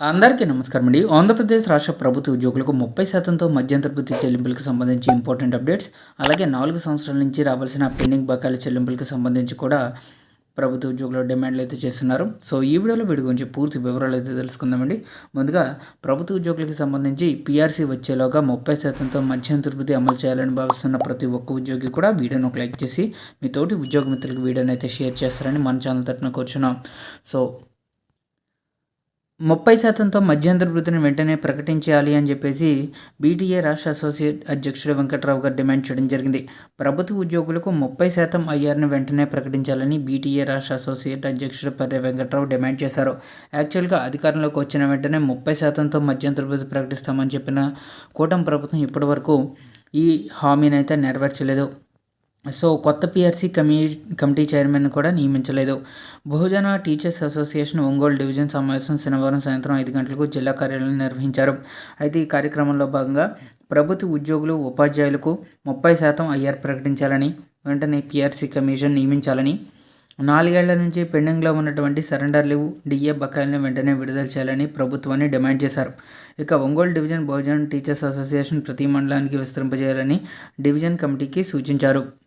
అందరికీ నమస్కారం అండి. ఆంధ్రప్రదేశ్ రాష్ట్ర ప్రభుత్వ ఉద్యోగులకు ముప్పై శాతంతో మధ్యంతర్భుత్తి చెల్లింపులకు సంబంధించి ఇంపార్టెంట్ అప్డేట్స్ అలాగే నాలుగు సంవత్సరాల నుంచి రావాల్సిన పెండింగ్ బకాయిల చెల్లింపులకు సంబంధించి కూడా ప్రభుత్వ ఉద్యోగులు డిమాండ్లు అయితే చేస్తున్నారు. సో ఈ వీడియోలో వీడి గురించి పూర్తి వివరాలు అయితే తెలుసుకుందామండి ముందుగా ప్రభుత్వ ఉద్యోగులకు సంబంధించి పీఆర్సీ వచ్చేలోగా ముప్పై శాతంతో మధ్యంతర అమలు చేయాలని భావిస్తున్న ప్రతి ఒక్క ఉద్యోగి కూడా వీడియోను ఒక లైక్ చేసి మీ తోటి ఉద్యోగ మిత్రులకు వీడియోని అయితే షేర్ చేస్తారని మన ఛానల్ తరఫున కూర్చున్నాం. సో ముప్పై శాతంతో మధ్యంతర వృద్ధిని వెంటనే ప్రకటించాలి అని చెప్పేసి బీటీఏ రాష్ట్ర అసోసియేట్ అధ్యక్షుడు వెంకట్రావు గారు డిమాండ్ చేయడం జరిగింది. ప్రభుత్వ ఉద్యోగులకు ముప్పై శాతం ఐఆర్ను వెంటనే ప్రకటించాలని బీటీఏ రాష్ట్ర అసోసియేట్ అధ్యక్షుడు పర్రె వెంకట్రావు డిమాండ్ చేశారు. యాక్చువల్గా అధికారంలోకి వచ్చిన వెంటనే ముప్పై శాతంతో మధ్యంతర వృద్ధి ప్రకటిస్తామని చెప్పిన కూటమి ప్రభుత్వం ఇప్పటివరకు ఈ హామీని అయితే నెరవేర్చలేదు. సో కొత్త పిఆర్సీ కమి కమిటీ చైర్మన్ కూడా నియమించలేదు. Bahujan teachers association Ongole division సమావేశం శనివారం సాయంత్రం ఐదు గంటలకు జిల్లా కార్యాలయం నిర్వహించారు. అయితే ఈ కార్యక్రమంలో భాగంగా ప్రభుత్వ ఉద్యోగులు ఉపాధ్యాయులకు ముప్పై శాతం ఐఆర్ ప్రకటించాలని వెంటనే పిఆర్సీ కమిషన్ నియమించాలని నాలుగేళ్ళ నుంచి పెండింగ్లో ఉన్నటువంటి సరెండర్ లీవ్ డిఏ బకాయిలను వెంటనే విడుదల చేయాలని ప్రభుత్వాన్ని డిమాండ్ చేశారు. ఇక Ongole division Bahujan teachers association ప్రతి మండలానికి విస్తరింపజేయాలని డివిజన్ కమిటీకి సూచించారు.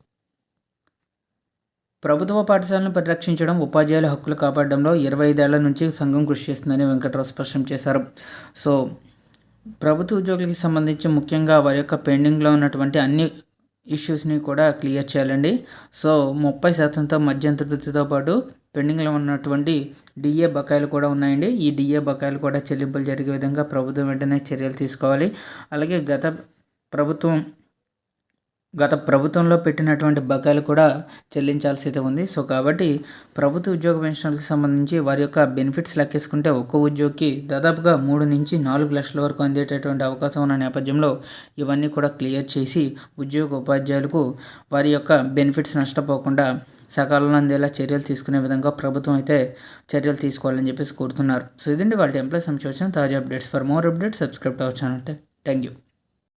ప్రభుత్వ పాఠశాలను పరిరక్షించడం ఉపాధ్యాయుల హక్కులు కాపాడడంలో ఇరవై ఐదేళ్ళ నుంచి సంఘం కృషి చేస్తుందని వెంకట్రావు స్పష్టం చేశారు. సో ప్రభుత్వ ఉద్యోగులకి సంబంధించి ముఖ్యంగా వారి యొక్క పెండింగ్లో ఉన్నటువంటి అన్ని ఇష్యూస్ని కూడా క్లియర్ చేయాలండి. సో ముప్పై శాతంతో మధ్యంతర వృత్తితో పాటు పెండింగ్లో ఉన్నటువంటి డిఏ బకాయిలు కూడా ఉన్నాయండి. ఈ డిఏ బకాయిలు కూడా చెల్లింపులు జరిగే విధంగా ప్రభుత్వం వెంటనే చర్యలు తీసుకోవాలి. అలాగే గత ప్రభుత్వం గత ప్రభుత్వంలో పెట్టినటువంటి బకాయిలు కూడా చెల్లించాల్సి అయితే ఉంది. సో కాబట్టి ప్రభుత్వ ఉద్యోగ పెన్షన్లకు సంబంధించి వారి యొక్క బెనిఫిట్స్ లెక్కేసుకుంటే ఒక్క ఉద్యోగికి దాదాపుగా మూడు నుంచి నాలుగు లక్షల వరకు అందేటటువంటి అవకాశం ఉన్న నేపథ్యంలో ఇవన్నీ కూడా క్లియర్ చేసి ఉద్యోగ ఉపాధ్యాయులకు వారి యొక్క బెనిఫిట్స్ నష్టపోకుండా సకాలంలో అందేలా చర్యలు తీసుకునే విధంగా ప్రభుత్వం అయితే చర్యలు తీసుకోవాలని చెప్పేసి కోరుతున్నారు. సో ఇదండి వాళ్ళ ఎంప్లాయ్ సంబంధించి తాజా updates. For more updates subscribe అవ్వచ్చు అంటే థ్యాంక్ యూ.